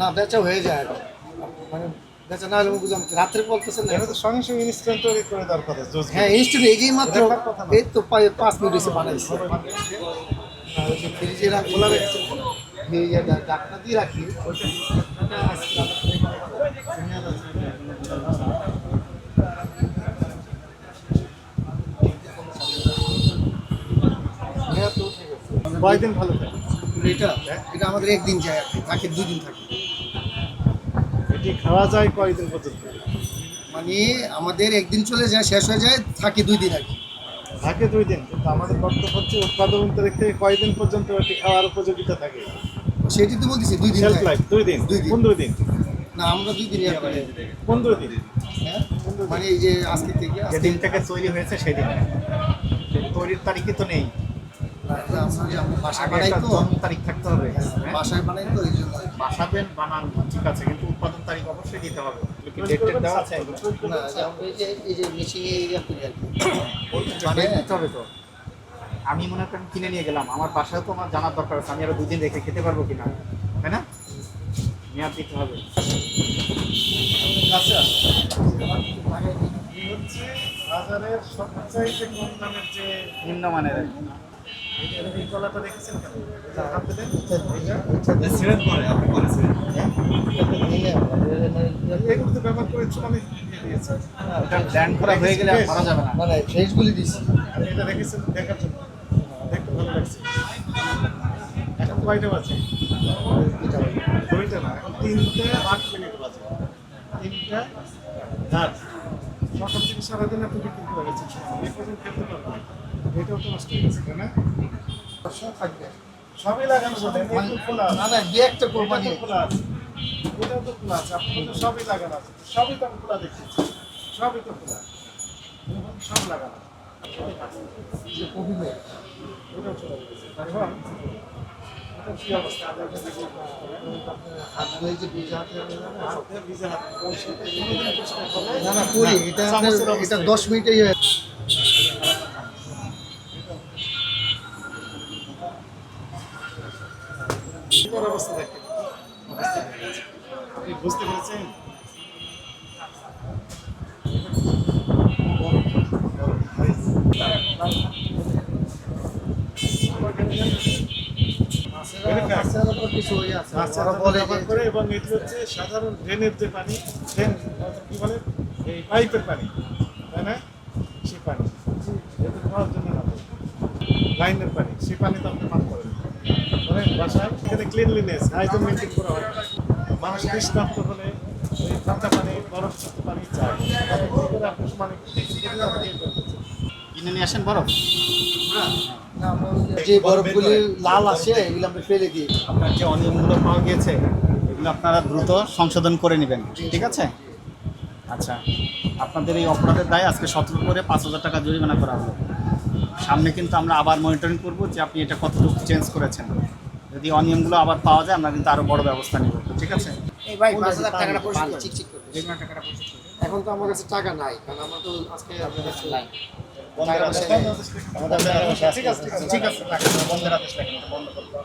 না বেচা হয়ে যায় মানে বেচা না হলে বুঝলাম রাত্রে বলতেছেন না। এটা তো সঙ্গে সঙ্গে ইনস্ট্যান্ট তৈরি করে দেওয়ার কথা হ্যাঁ ইনস্ট্যান্ট এই যে মাত্র। এই তো পাঁচ মিনিট এসে বানাইছে। ফ্রিজে রাখি খোলা রেখেছে ফ্রিজে ডাকনা দিয়ে রাখি। কয়দিন ভালো থাকে? এটা এটা আমাদের একদিন যায় থাকে দুই দিন থাকে। এটি খাওয়া যায় কয়দিন পর্যন্ত? মানে আমাদের একদিন চলে যায় শেষ হয়ে যায় থাকে দুই দিন আর কি। থাকে দুই দিন কিন্তু আমাদের বক্তব্য হচ্ছে উৎপাদন তারিখ থেকে কয়দিন পর্যন্ত এটি খাওয়ার উপযোগিতা থাকে? সেটি তো বলতেছি দুই দিন সেলফ লাইফ দুই দিন দুই দিন। দুই দিন। না আমরা দুই দিন দুই দিন। হ্যাঁ? মানে এই যে আজকে থেকে যেদিন থেকে তৈরি হয়েছে সেদিন। তৈরির তারিখই তো নেই। বাসায় আগে বানাই তো। তারিখ থাকতে হবে। হ্যাঁ? বাসায় বানাই তো এই জন্য। বাসাবেন বানান ঠিক আছে কিন্তু উৎপাদন তারিখ অবশ্যই দিতে হবে। তৈরি দেওয়া আছে? না এই যে মেশিনে ইয়ে করি আর কি দিতে হবে তো। আমি মনে করেন কিনে নিয়ে গেলাম আমার বাসায় তো আমার জানার দরকার আছে আমি আরও দুদিন রেখে খেতে পারব কিনা তাই না? মেয়াদ দিতে হবে। হচ্ছে বাজারের সবচাইতে কম দামের যে নিম্নমানের এই কলাটা দেখেছেন কেন? সিরেন করে আপনি করেছেন নিলে এগুলো তো ব্যবহার করে আমি দিয়ে দিয়েছি। করা হয়ে গেলে করা যাবে না। মানে ফ্রেশগুলি দিছি। আর এটা দেখেছেন? দেখার জন্য। দেখতে ভালো লাগছে। এখন কয়টা বাজে? এটা দুইটা না এখন তিনটে আট মিনিট বাজে। তিনটা রাত সকাল থেকে সারাদিন আপনি বিক্রি করে গেছেন এই পর্যন্ত খেতে পারবেন। এটাও তো নষ্ট হয়ে গেছে না? থাকবে। সবই লাগানো বলে খোলা না না দু একটা কোরবানি খোলা আছে। এটাও তো খোলা আছে আপনার তো সবই লাগানো আছে। সবই তো আমি খোলা দেখতেছি। সবই তো খোলা সব লাগানো ওটাও চলে গেছে। না না করি এটা আপনার চামচের অবস্থা। এটা দশ মিনিটেই হয়ে অবস্থা? দেখেন। আপনি বুঝতে পেরেছেন? কিছু আছে ওরা বলে ব্যবহার করে এবং এটি হচ্ছে সাধারণ ড্রেনের যে পানি ড্রেন কি বলে? এই পাইপের পানি তাই না? পানি। এটা খাওয়ার জন্য না লাইনের পানি সেই পানি তো আপনি পান করেন। মানে বাসায় এখানে ক্লিনলিনেস হাইজিন মেনটেন করা হয়। মানুষ তৃষ্ণার্ত হলে ঠান্ডা পানি বরফযুক্ত পানি চায়। তাহলে করে আপনি মানে ইয়ে। কিনে নিয়ে আসেন বরফ? না, যে- বরফগুলি লাল আসে এগুলো আমরা ফেলে দিই। আপনার যে অনিয়মগুলো পাওয়া গিয়েছে এগুলো আপনারা দ্রুত সংশোধন করে নেবেন। ঠিক আছে? আচ্ছা আপনাদের এই অপরাধের দায় আজকে সতর্ক করে পাঁচ হাজার টাকা জরিমানা করা হলো। সামনে কিন্তু আমরা আবার মনিটরিং করব যে আপনি এটা কতটুকু চেঞ্জ করেছেন। যদি অনিয়মগুলো আবার পাওয়া যায় আমরা কিন্তু আরও বড় ব্যবস্থা নেব। ঠিক আছে? এই ভাই পাঁচ হাজার টাকাটা পরিশোধ চিক চিক করে। এখন তো আমার কাছে টাকা নাই কারণ আমার তো আজকে আপনার কাছে নাই। বন্ধের আদেশ বন্ধ করতে